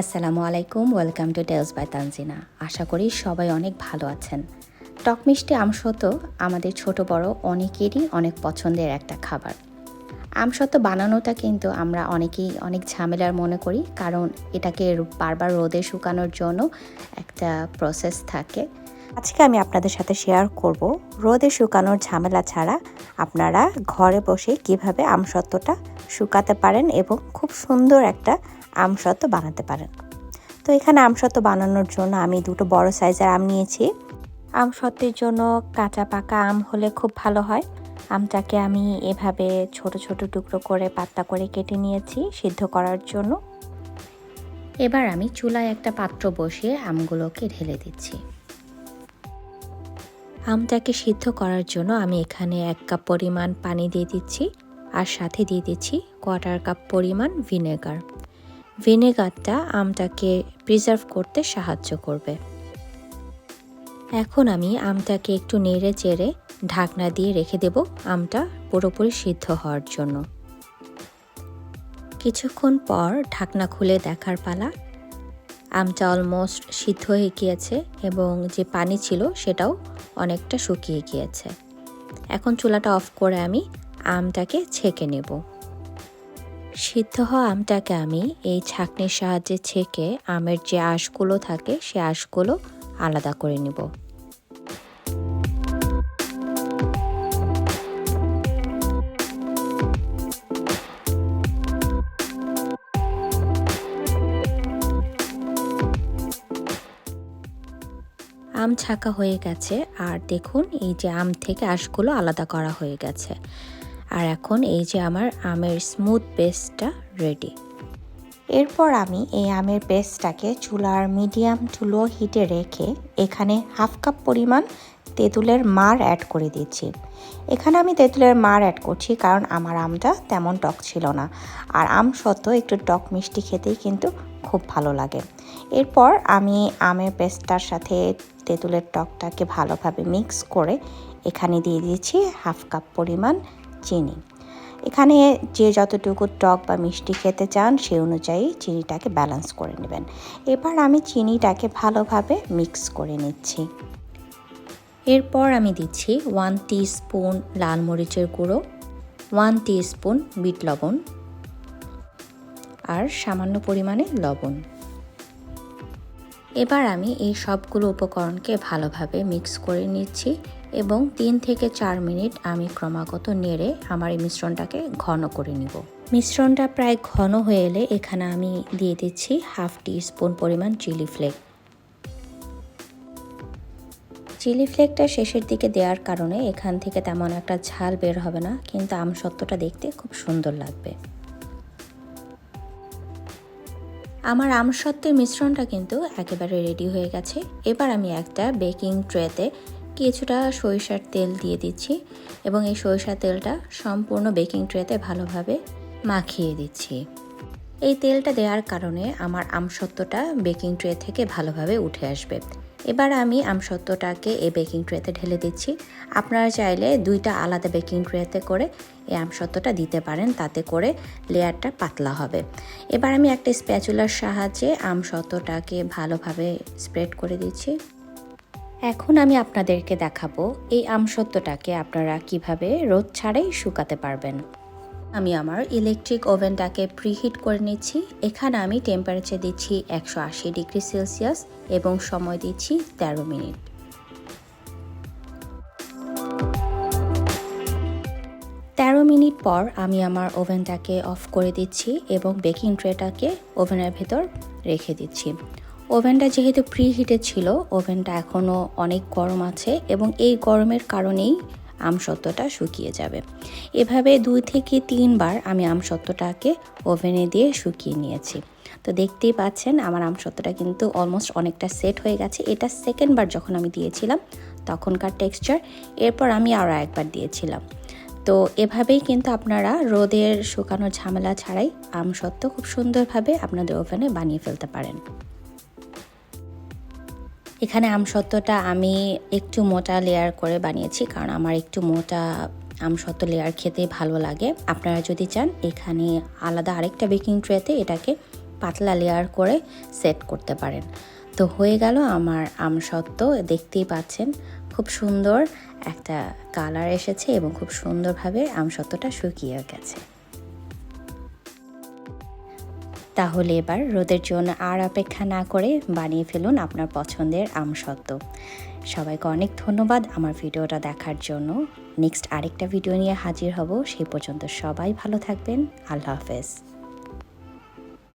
আসসালামু আলাইকুম, welcome to tales by Tanzina. আশা করি সবাই অনেক ভালো আছেন। টক মিষ্টি আমসত্ব আমাদের ছোট বড় অনেকেরই অনেক পছন্দের একটা খাবার। আমসত্ব বানানোটা কিন্তু আমরা অনেকেই অনেক ঝামেলার মনে করি, কারণ এটাকে বারবার রোদে শুকানোর জন্য একটা প্রসেস থাকে। আজকে আমি আপনাদের সাথে শেয়ার করব, রোদে শুকানোর ঝামেলা ছাড়া আপনারা ঘরে বসে কীভাবে আমসত্ত্বটা শুকাতে পারেন এবং খুব সুন্দর একটা আমসত্ত্ব বানাতে পারেন। তো এখানে আমসত্ত্ব বানানোর জন্য আমি দুটো বড় সাইজের আম নিয়েছি। আমসত্ত্বের জন্য কাঁচা পাকা আম হলে খুব ভালো হয়। আমটাকে আমি এভাবে ছোট ছোট টুকরো করে পাতলা করে কেটে নিয়েছি সিদ্ধ করার জন্য। এবার আমি চুলায় একটা পাত্র বসিয়ে আমগুলোকে ঢেলে দিচ্ছি। আমটাকে সিদ্ধ করার জন্য আমি এখানে এক কাপ পরিমাণ পানি দিয়ে দিচ্ছি আর সাথে দিয়ে দিচ্ছি কোয়ার্টার কাপ পরিমাণ ভিনেগার। ভিনেগারটা আমটাকে প্রিজার্ভ করতে সাহায্য করবে। এখন আমি আমটাকে একটু নেড়ে চেড়ে ঢাকনা দিয়ে রেখে দেব। আমটা পুরোপুরি সিদ্ধ হওয়ার জন্য। কিছুক্ষণ পর ঢাকনা খুলে দেখার পালা। আমটা অলমোস্ট সিদ্ধ হয়ে গিয়েছে এবং যে পানি ছিল সেটাও অনেকটা শুকিয়ে গিয়েছে। এখন চুলাটা অফ করে আমি আমটাকে ছেঁকে নেব। সিদ্ধ হওয়া আমটাকে আমি এই ছাঁকনির সাহায্যে ছেঁকে আমের যে আঁশগুলো থাকে সে আঁশগুলো আলাদা করে নেব। আম ছাকা হয়ে গেছে, আর দেখুন এই যে আম থেকে আঁশগুলো আলাদা করা হয়ে গেছে। আর এখন এই যে আমার আমের স্মুথ পেস্টটা রেডি এরপর আমি এই আমের পেস্টটাকে চুলার মিডিয়াম টু লো হিটে রেখে এখানে হাফ কাপ পরিমাণ তেঁতুলের মার অ্যাড করে দিচ্ছি। এখানে আমি তেঁতুলের মার অ্যাড করছি কারণ আমার আমটা তেমন টক ছিল না। আর আম সত্ত্বেও একটু টক মিষ্টি খেতেই কিন্তু খুব ভালো লাগে। এরপর আমি আমের পেস্টটার সাথে তেঁতুলের টকটাকে ভালোভাবে মিক্স করে এখানে দিয়ে দিয়েছি হাফ কাপ পরিমাণ চিনি। এখানে যে যতটুকু টক বা মিষ্টি খেতে চান, সেই অনুযায়ী চিনিটাকে ব্যালেন্স করে নেবেন। এবার আমি চিনিটাকে ভালোভাবে মিক্স করে নিচ্ছি। এরপর আমি দিচ্ছি ওয়ান স্পুন লাল মরিচের গুঁড়ো ওয়ান স্পুন বিট লবণ, আর সামান্য পরিমাণে লবণ। এবার আমি এই সবগুলো উপকরণকে ভালোভাবে মিক্স করে নিচ্ছি এবং তিন থেকে চার মিনিট আমি ক্রমাগত নেড়ে আমার এই মিশ্রণটাকে ঘন করে নিব। মিশ্রণটা প্রায় ঘন হয়ে এলে এখানে আমি দিয়ে দিচ্ছি হাফ টি স্পুন পরিমাণ চিলি ফ্লেক। চিলি ফ্লেকটা শেষের দিকে দেওয়ার কারণে এখান থেকে তেমন একটা ঝাল বের হবে না, কিন্তু আমসত্ত্বটা দেখতে খুব সুন্দর লাগবে। আমার আমসত্ত্বের মিশ্রণটা কিন্তু একেবারে রেডি হয়ে গেছে। এবার আমি একটা বেকিং ট্রেতে কিছুটা সরিষার তেল দিয়ে দিচ্ছি এবং এই সরিষার তেলটা সম্পূর্ণ বেকিং ট্রেতে ভালোভাবে মাখিয়ে দিচ্ছি। এই তেলটা দেওয়ার কারণে আমার আমসত্ত্বটা বেকিং ট্রে থেকে ভালোভাবে উঠে আসবে। এবার আমি আমসত্ত্বটাকে এই বেকিং ট্রেতে ঢেলে দিচ্ছি। আপনারা চাইলে দুইটা আলাদা বেকিং ট্রেতে করে এই আমসত্ত্বটা দিতে পারেন, তাতে করে লেয়ারটা পাতলা হবে। এবার আমি একটা স্প্যাচুলার সাহায্যে আমসত্ত্বটাকে ভালোভাবে স্প্রেড করে দিচ্ছি। এখন আমি আপনাদেরকে দেখাবো এই আমসত্ত্বটাকে আপনারা কীভাবে রোদ ছাড়াই শুকাতে পারবেন। আমি আমার ইলেকট্রিক ওভেনটাকে প্রিহিট করে নিচ্ছি। এখানে আমি টেম্পারেচার দিচ্ছি একশো আশি ডিগ্রি সেলসিয়াস এবং সময় দিচ্ছি তেরো মিনিট। তেরো মিনিট পর আমি আমার ওভেনটাকে অফ করে দিচ্ছি এবং বেকিং ট্রেটাকে ওভেনের ভেতর রেখে দিচ্ছি। ওভেনটা যেহেতু প্রি হিটে ছিল, ওভেনটা এখনও অনেক গরম আছে এবং এই গরমের কারণেই আমসত্ত্বটা শুকিয়ে যাবে। এভাবে দুই থেকে তিনবার আমি আমসত্ত্বটাকে ওভেনে দিয়ে শুকিয়ে নিয়েছি। তো দেখতেই পাচ্ছেন আমার আমসত্ত্বটা কিন্তু অলমোস্ট অনেকটা সেট হয়ে গেছে। এটা সেকেন্ডবার যখন আমি দিয়েছিলাম, তখনকার টেক্সচার এরপর আমি আরও একবার দিয়েছিলাম। তো এভাবেই কিন্তু আপনারা রোদের শুকানো ঝামেলা ছাড়াই আমসত্ত্ব খুব সুন্দরভাবে আপনাদের ওভেনে বানিয়ে ফেলতে পারেন। এখানে আমসত্ত্বটা আমি একটু মোটা লেয়ার করে বানিয়েছি, কারণ আমার একটু মোটা আমসত্ত্ব লেয়ার খেতে ভালো লাগে। আপনারা যদি চান, এখানে আলাদা আরেকটা বেকিং ট্রেতে এটাকে পাতলা লেয়ার করে সেট করতে পারেন। তো হয়ে গেল আমার আম সত্ত্ব দেখতেই পাচ্ছেন, খুব সুন্দর একটা কালার এসেছে এবং খুব সুন্দরভাবে আমসত্ত্বটা শুকিয়ে গেছে। তাহলে এবার রোদের জন্য আর অপেক্ষা না করে বানিয়ে ফেলুন আপনার পছন্দের আমসত্ত্ব। সবাইকে অনেক ধন্যবাদ আমার ভিডিওটা দেখার জন্য। নেক্সট আরেকটা ভিডিও নিয়ে হাজির হব। সেই পর্যন্ত সবাই ভালো থাকবেন। আল্লাহ হাফেজ।